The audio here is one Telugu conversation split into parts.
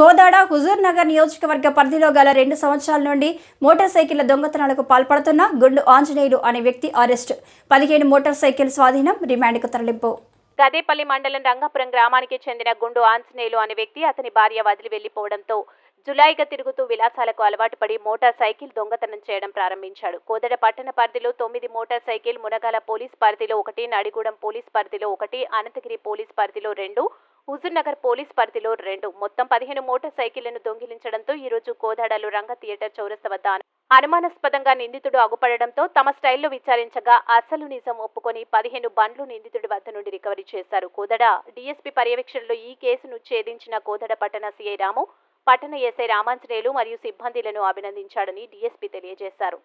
కోదాడ హుజూర్ నగర్ నియోజకవర్గ పరిధిలో గల రెండు సంవత్సరాల నుండి మోటార్ సైకిళ్ళ దొంగతనాలకు పాల్పడుతున్న గుండు ఆంజనేయులు అనే వ్యక్తి అరెస్ట్. పదిహేను మోటార్ సైకిల్ స్వాధీనం రిమాండ్కు తరలింపు. గదేపల్లి మండలం రంగాపురం గ్రామానికి చెందిన గుండు ఆంజనేయులు అనే వ్యక్తి అతని భార్య వదిలి వెళ్ళిపోవడంతో జులాయిగా తిరుగుతూ విలాసాలకు అలవాటు పడి మోటార్ సైకిల్ దొంగతనం చేయడం ప్రారంభించాడు. కోదడ పట్టణ పరిధిలో తొమ్మిది మోటార్ సైకిల్ మునగాల పోలీస్ పరిధిలో ఒకటి నడిగూడెం పోలీస్ పరిధిలో ఒకటి అనంతగిరి పోలీస్ పరిధిలో రెండు హుజూర్నగర్ పోలీస్ పరిధిలో రెండు మొత్తం పదిహేను మోటార్ సైకిళ్ళను దొంగిలించడంతో ఈ రోజు కోదాడలో రంగ థియేటర్ చౌరస్త వద్ద అనుమానాస్పదంగా నిందితుడు అగుపడడంతో తమ స్టైల్లో విచారించగా అసలు నిజం ఒప్పుకొని పదిహేను బండ్లు నిందితుడి వద్ద నుండి రికవరీ చేశారు. కోదడ డీఎస్పీ పర్యవేక్షణలో ఈ కేసును ఛేదించిన కోదడ పట్టణ సీఐ రాము పట్టణ ఎస్ఐ రామాంజనేయులు మరియు సిబ్బందిలను అభినందించాడని డీఎస్పీ తెలియజేశారు.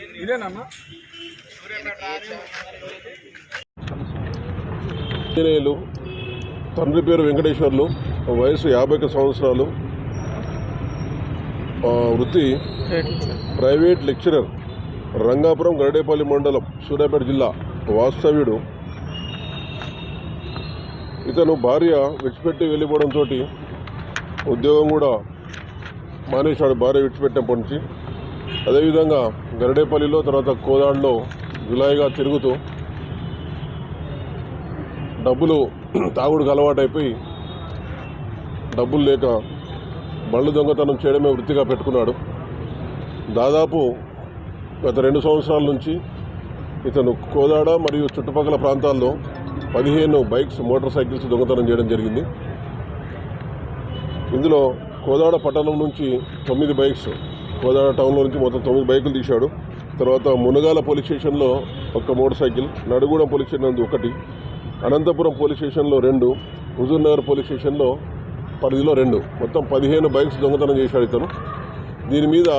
తెలుసుకోలేగా ఆంజనేయులు తండ్రి పేరు వెంకటేశ్వర్లు వయసు యాభై సంవత్సరాలు. వృత్తి ప్రైవేట్ లెక్చరర్ రంగాపురం గరడేపల్లి మండలం సూర్యాపేట జిల్లా వాస్తవ్యుడు. ఇతను భార్య విడిచిపెట్టి వెళ్ళిపోవడంతో ఉద్యోగం కూడా మానేశాడు భార్య విడిచిపెట్టినప్పటి నుంచి. అదేవిధంగా గరడేపల్లిలో తర్వాత కోదాడులో జులాయిగా తిరుగుతూ డబ్బులు తాగుడుకు అలవాటైపోయి డబ్బులు లేక బళ్ళు దొంగతనం చేయడమే వృత్తిగా పెట్టుకున్నాడు. దాదాపు గత రెండు సంవత్సరాల నుంచి ఇతను కోదాడ మరియు చుట్టుపక్కల ప్రాంతాల్లో పదిహేను బైక్స్ మోటార్ సైకిల్స్ దొంగతనం చేయడం జరిగింది. ఇందులో కోదాడ పట్టణం నుంచి తొమ్మిది బైక్స్ కోదాడ టౌన్లో నుంచి మొత్తం తొమ్మిది బైకులు తీశాడు. తర్వాత మునగాల పోలీస్ స్టేషన్లో ఒక motorcycle Nadigudem police station నందు ఒకటి అనంతపురం పోలీస్ స్టేషన్లో రెండు హుజూర్ నగర్ పోలీస్ స్టేషన్లో పరిధిలో రెండు. మొత్తం పదిహేను బైక్స్ దొంగతనం చేశాడు ఇతను. దీని మీద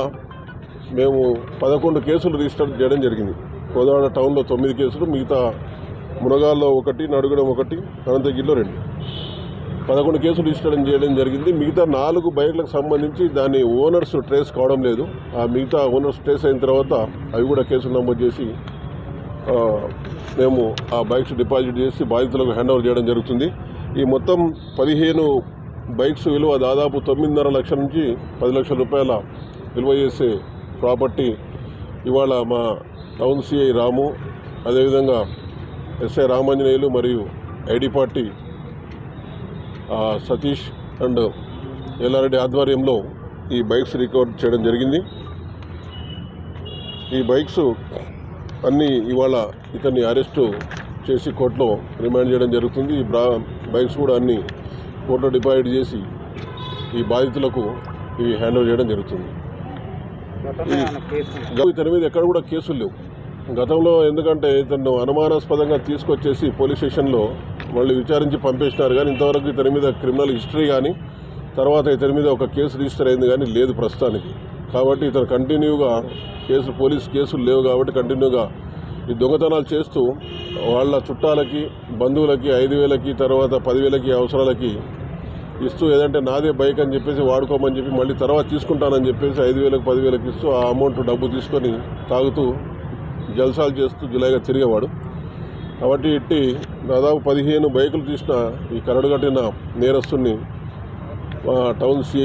మేము పదకొండు కేసులు రిజిస్టర్ చేయడం జరిగింది. కోదాడ టౌన్లో తొమ్మిది కేసులు మిగతా మునగాల్లో ఒకటి నడుగడం ఒకటి అనంతగిరిలో రెండు. పదకొండు కేసులు రిజిస్టర్ చేయడం జరిగింది. మిగతా నాలుగు బైక్లకు సంబంధించి దాని ఓనర్స్ ట్రేస్ కావడం లేదు. ఆ మిగతా ఓనర్స్ ట్రేస్ అయిన తర్వాత అవి కూడా కేసులు నమోదు చేసి మేము ఆ బైక్స్ డిపాజిట్ చేసి బాధితులకు హ్యాండ్ ఓవర్ చేయడం జరుగుతుంది. ఈ మొత్తం పదిహేను బైక్స్ విలువ దాదాపు తొమ్మిదిన్నర లక్షల నుంచి పది లక్షల రూపాయల విలువ చేసే ప్రాపర్టీ ఇవాళ మా టౌన్ సిఐ రాము అదేవిధంగా ఎస్ఐ రామాంజనేయులు మరియు ID party Satish and Yellareddy ఆధ్వర్యంలో ఈ బైక్స్ రికవర్ చేయడం జరిగింది. ఈ బైక్స్ అన్నీ ఇవాళ ఇతన్ని అరెస్టు చేసి కోర్టులో రిమాండ్ చేయడం జరుగుతుంది. ఈ బ్రా బైక్స్ కూడా అన్ని కోర్టులో డిపాజిట్ చేసి ఈ బాధితులకు ఇవి హ్యాండ్ ఓవర్ చేయడం జరుగుతుంది. గత ఇతని మీద ఎక్కడ కూడా కేసులు లేవు. గతంలో ఎందుకంటే ఇతను అనుమానాస్పదంగా తీసుకొచ్చేసి పోలీస్ స్టేషన్లో మళ్ళీ విచారించి పంపేసినారు కానీ ఇంతవరకు ఇతని మీద క్రిమినల్ హిస్టరీ కానీ తర్వాత ఇతని మీద ఒక కేసు రిజిస్టర్ అయింది కానీ లేదు ప్రస్తుతానికి. కాబట్టి ఇతను కంటిన్యూగా కేసు పోలీస్ కేసులు లేవు కాబట్టి కంటిన్యూగా ఈ దొంగతనాలు చేస్తూ వాళ్ళ చుట్టాలకి బంధువులకి ఐదు వేలకి తర్వాత పదివేలకి అవసరాలకి ఇస్తూ ఏదంటే నాదే బైక్ అని చెప్పేసి వాడుకోమని చెప్పి మళ్ళీ తర్వాత తీసుకుంటానని చెప్పేసి ఐదు వేలకు పదివేలకు ఇస్తూ ఆ అమౌంట్ డబ్బు తీసుకొని తాగుతూ జల్సాలు చేస్తూ జులైగా తిరిగేవాడు. కాబట్టి ఇట్టి దాదాపు పదిహేను బైకులు తీసిన ఈ కరడు కట్టిన నేరస్తుని మా టౌన్ సి